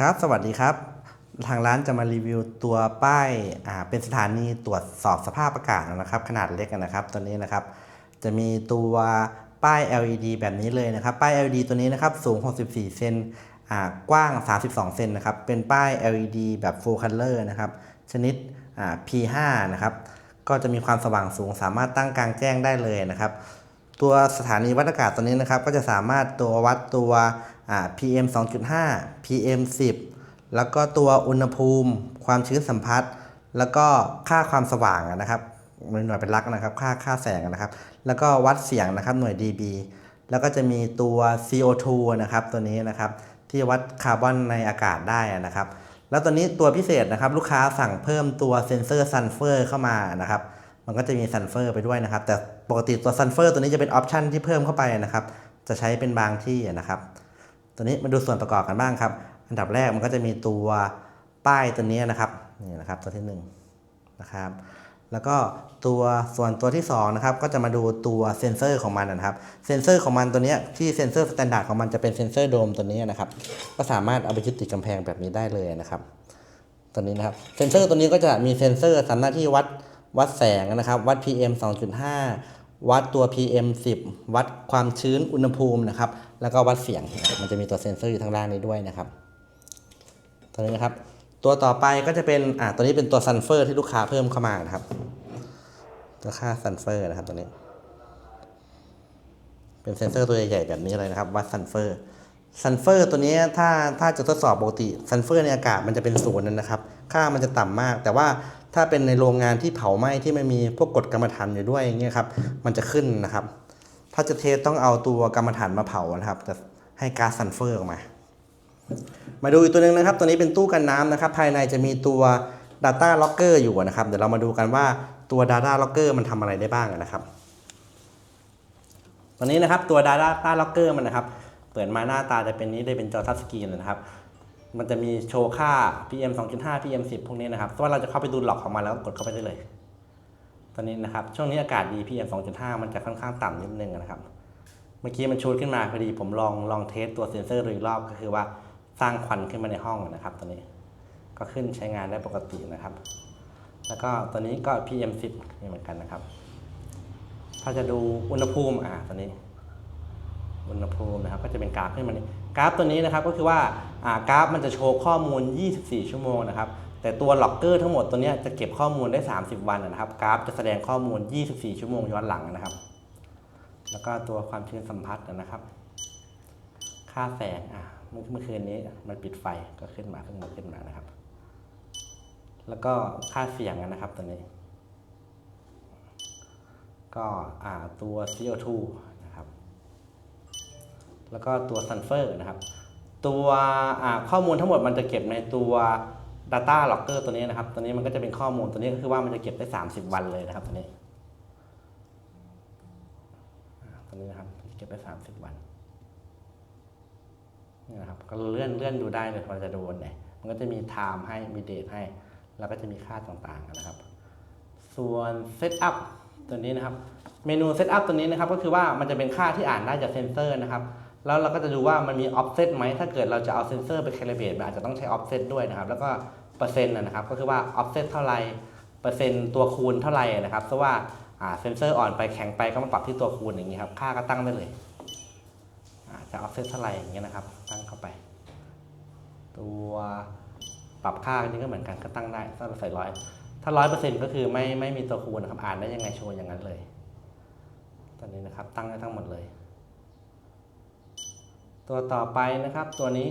ครับ สวัสดีครับ ทางร้านจะมารีวิวตัวป้ายอ่าเป็นสถานีตรวจสอบสภาพอากาศนะครับ ขนาดเล็กนะครับตัวนี้นะครับ จะมีตัวป้าย LED แบบนี้เลยนะครับ ป้าย LED ตัวนี้นะครับ สูง 64 เซนอ่ากว้าง 32 เซนนะครับ เป็นป้าย LED แบบ full color นะครับ ชนิดอ่า P5 นะครับ ก็จะมีความสว่างสูง สามารถตั้งกลางแจ้งได้เลยนะครับ ตัวสถานีวัดอากาศตัวนี้นะครับ ก็จะสามารถตัววัดตัวอ่า PM 2.5 PM 10 แล้วก็ตัวอุณหภูมิ ความชื้นสัมผัส แล้วก็ค่าความสว่างนะครับหน่วยเป็นลักนะครับ ค่าค่าแสงนะครับ แล้วก็วัดเสียงนะครับหน่วย dB แล้วก็จะมีตัว CO2 นะครับตัวนี้นะครับ ที่วัดคาร์บอนในอากาศได้นะครับ แล้วตัวนี้ตัวพิเศษนะครับ ลูกค้าสั่งเพิ่มตัวเซ็นเซอร์ซัลเฟอร์เข้ามานะครับ มันก็จะมีซัลเฟอร์ไปด้วยนะครับ แต่ปกติตัวซัลเฟอร์ตัวนี้จะเป็นออปชันที่เพิ่มเข้าไปนะครับ จะใช้เป็นบางที่นะครับ ตัวนี้มาดูส่วนประกอบกันบ้างครับ อันดับแรกมันก็จะมีตัวป้ายตัวนี้นะครับ นี่นะครับตัวที่หนึ่งนะครับ แล้วก็ตัวส่วนตัวที่สองนะครับ ก็จะมาดูตัวเซนเซอร์ของมันนะครับ เซนเซอร์ของมันตัวนี้ที่เซนเซอร์สแตนดาร์ดของมันจะเป็นเซนเซอร์โดมตัวนี้นะครับ ก็สามารถเอาไปยึดติดกำแพงแบบนี้ได้เลยนะครับ ตัวนี้นะครับ เซนเซอร์ตัวนี้ก็จะมีเซนเซอร์ทำหน้าที่วัด วัดแสงนะครับ วัด PM 2.5 วัดตัว PM 10 วัดความชื้นอุณหภูมินะครับ แล้วก็วัดเสียง มันจะมีตัวเซ็นเซอร์อยู่ทางล่างนี้ด้วยนะครับ ตัวนี้นะครับ ตัวต่อไปก็จะเป็น อ่าตัวนี้เป็นตัวซัลเฟอร์ที่ลูกค้าเพิ่มเข้ามานะครับ ตัวค่าซัลเฟอร์นะครับตัวนี้ เป็นเซ็นเซอร์ตัวใหญ่ๆแบบนี้เลยนะครับ วัดซัลเฟอร์ซัลเฟอร์ตัวนี้ถ้าถ้าจะทดสอบปกติซัลเฟอร์ในอากาศมันจะเป็นศูนย์นะครับ ค่ามันจะต่ำมาก แต่ว่า ถ้าเป็นในโรงงานที่เผาไหม้ที่ไม่มีพวกกรดกรรมฐานอยู่ด้วยเงี้ยครับ มันจะขึ้นนะครับ ถ้าจะเทสต้องเอาตัวกรรมฐานมาเผานะครับ จะให้ก๊าซซัลเฟอร์ออกมา มาดูอีกตัวหนึ่งนะครับ ตัวนี้เป็นตู้กันน้ำนะครับ ภายในจะมีตัว Data Locker อยู่นะครับ เดี๋ยวเรามาดูกันว่าตัว Data Locker มันทำอะไรได้บ้างนะครับตัวนี้นะครับตัว Data Locker มันนะครับ เปิดมาหน้าตาจะเป็นนี้ได้เป็นจอทัชสกรีนนะครับ มันจะมีโชว์ค่า PM 2.5 PM 10 พวกนี้นะครับว่าเราจะเข้าไปดูหลอกของมันแล้วก็กดเข้าไปได้เลย ตอนนี้นะครับ ช่วงนี้อากาศดี PM 2.5 มันจะค่อนข้างต่ำนิดนึงนะครับ เมื่อกี้มันชูดขึ้นมาพอดีผมลองลองเทสตัวเซ็นเซอร์ดูอีกรอบก็คือว่าสร้างควันขึ้นมาในห้องนะครับ ตัวนี้ก็ขึ้นใช้งานได้ปกตินะครับ แล้วก็ตัวนี้ก็ PM 10นี่เหมือนกันนะครับ ถ้าจะดูอุณหภูมิอ่าตัวนี้ อุณหภูมินะครับ ก็จะเป็นกราฟขึ้นมานี่ กราฟตัวนี้นะครับก็คือว่ากราฟมันจะโชว์ข้อมูล 24 ชั่วโมงนะครับแต่ตัวล็อกเกอร์ทั้งหมดตัวนี้จะเก็บข้อมูลได้ 30 วันนะครับกราฟจะแสดงข้อมูล 24 ชั่วโมงย้อนหลังนะครับ แล้วก็ตัวความชื้นสัมผัสนะครับ ค่าแสงอะเมื่อเมื่อคืนนี้มันปิดไฟก็ขึ้นมาขึ้นมาขึ้นมานะครับ แล้วก็ค่าเสียงนะครับตัวนี้ ก็อ่าตัว CO2 แล้วก็ตัวซัลเฟอร์นะครับ ตัวข้อมูลทั้งหมดมันจะเก็บในตัว Data Logger ตัวนี้นะครับ ตัวนี้มันก็จะเป็นข้อมูลตัวนี้ก็คือว่ามันจะเก็บได้ 30 วันเลยนะครับตัวนี้ตัวนี้นะครับเก็บได้ 30 วันนี่นะครับก็เลื่อนเลื่อนดูได้เลยว่าจะดูวันไหนมันก็จะมี time ให้มี date ให้ แล้วก็จะมีค่าต่างๆนะครับ ส่วน Setup ตัวนี้นะครับ เมนู Setup ตัวนี้นะครับ ก็คือว่ามันจะเป็นค่าที่อ่านได้จากเซนเซอร์นะครับ แล้วเราก็จะดูว่ามันมี offset ไหมถ้าเกิดเราจะเอาเซนเซอร์ไป calibrate มันอาจจะต้องใช้ offset ด้วยนะครับ แล้วก็เปอร์เซ็นต์นะครับก็คือว่า offset เท่าไหร่เปอร์เซ็นต์ตัวคูณเท่าไหร่นะครับเพราะว่าเซนเซอร์อ่อนไปแข็งไปก็มาปรับที่ตัวคูณอย่างนี้ครับค่าก็ตั้งได้เลยอ่าจะ offset เท่าไหร่อย่างเงี้ยนะครับ ตั้งเข้าไป ตัวปรับค่านนี้ก็เหมือนกันก็ตั้งได้ถ้าเราใส่ร้อยถ้าร้อยเปอร์เซ็นต์ก็คือไม่ไม่มีตัวคูณนะครับอ่านได้ยังไงโชว์อย่างนั้นเลย ตอนนี้นะครับตั้งได้ทั้งหมดเลย ตัวต่อไปนะครับตัวนี้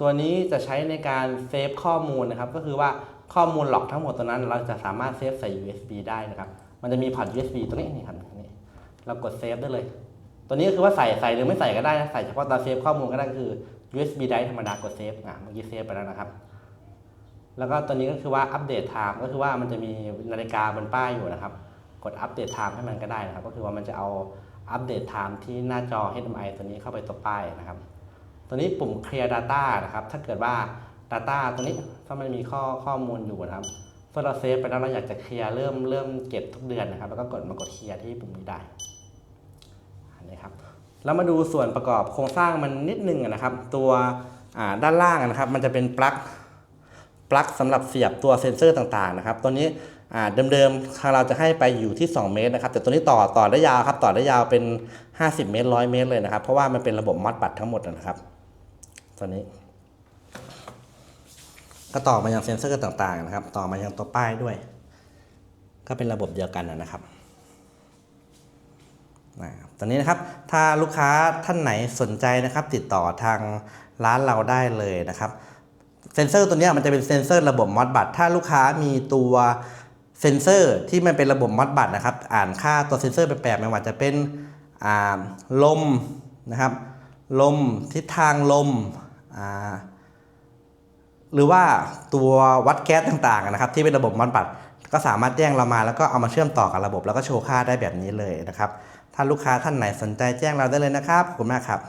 ตัวนี้จะใช้ในการเซฟข้อมูลนะครับ ก็คือว่าข้อมูลหลอกทั้งหมดตัวนั้น เราจะสามารถเซฟใส่ USB ได้นะครับ มันจะมีพอร์ต USB ตัวนี้นี่ครับนี่เรากดเซฟได้เลย ตัวนี้ก็คือว่าใส่ใส่หรือไม่ใส่ก็ได้นะใส่เฉพาะตอนเซฟข้อมูลก็ได้คือ USB drive ธรรมดากดเซฟอะเมื่อกี้เซฟไปแล้วนะครับ แล้วก็ตัวนี้ก็คือว่าอัปเดตไทม์ก็คือว่ามันจะมีนาฬิกาบนป้ายอยู่นะครับ กดอัปเดตไทม์ให้มันก็ได้นะครับ ก็คือว่ามันจะเอา อัปเดตไทม์ที่หน้าจอ HMI ตัวนี้เข้าไปตัวป้ายนะครับ ตัวนี้ปุ่ม Clear Data นะครับ ถ้าเกิดว่า Data ตัวนี้ถ้ามันมีข้อข้อมูลอยู่นะครับเมื่อเราเซฟไปแล้วเราอยากจะเคลียร์เริ่มเริ่มเก็บทุกเดือนนะครับ แล้วก็กดมากดเคลียร์ที่ปุ่มนี้ได้อันนี้ครับแล้วมาดูส่วนประกอบโครงสร้างมันนิดนึงนะครับ ตัวด้านล่างนะครับ มันจะเป็นปลั๊กปลั๊กสำหรับเสียบตัวเซ็นเซอร์ต่างๆนะครับ ตัวนี้ เดิมๆทางเราจะให้ไปอยู่ที่ 2 เมตรนะครับ แต่ตัวนี้ต่อต่อได้ยาวครับต่อได้ยาวเป็น 50 เมตร 100 เมตรเลยนะครับ เพราะว่ามันเป็นระบบมอดบัตทั้งหมดนะครับตัวนี้ ก็ต่อมายังเซ็นเซอร์ต่างๆนะครับ ต่อมายังตัวป้ายด้วย ก็เป็นระบบเดียวกันนะครับนะครับตอนนี้นะครับถ้าลูกค้าท่านไหนสนใจนะครับ ติดต่อทางร้านเราได้เลยนะครับเซนเซอร์ตัวนี้มันจะเป็นเซนเซอร์ระบบมอดบัตถ้าลูกค้ามีตัว เซนเซอร์ที่มันเป็นระบบมอดบัตนะครับ อ่านค่าตัวเซนเซอร์แปลกๆไม่ว่าจะเป็นลมนะครับ ลมทิศทางลม หรือว่าตัววัดแก๊สต่างๆนะครับ ที่เป็นระบบมอดบัตก็สามารถแจ้งเรามาแล้วก็เอามาเชื่อมต่อกับระบบ แล้วก็โชว์ค่าได้แบบนี้เลยนะครับ ถ้าลูกค้าท่านไหนสนใจแจ้งเราได้เลยนะครับขอบคุณมากครับ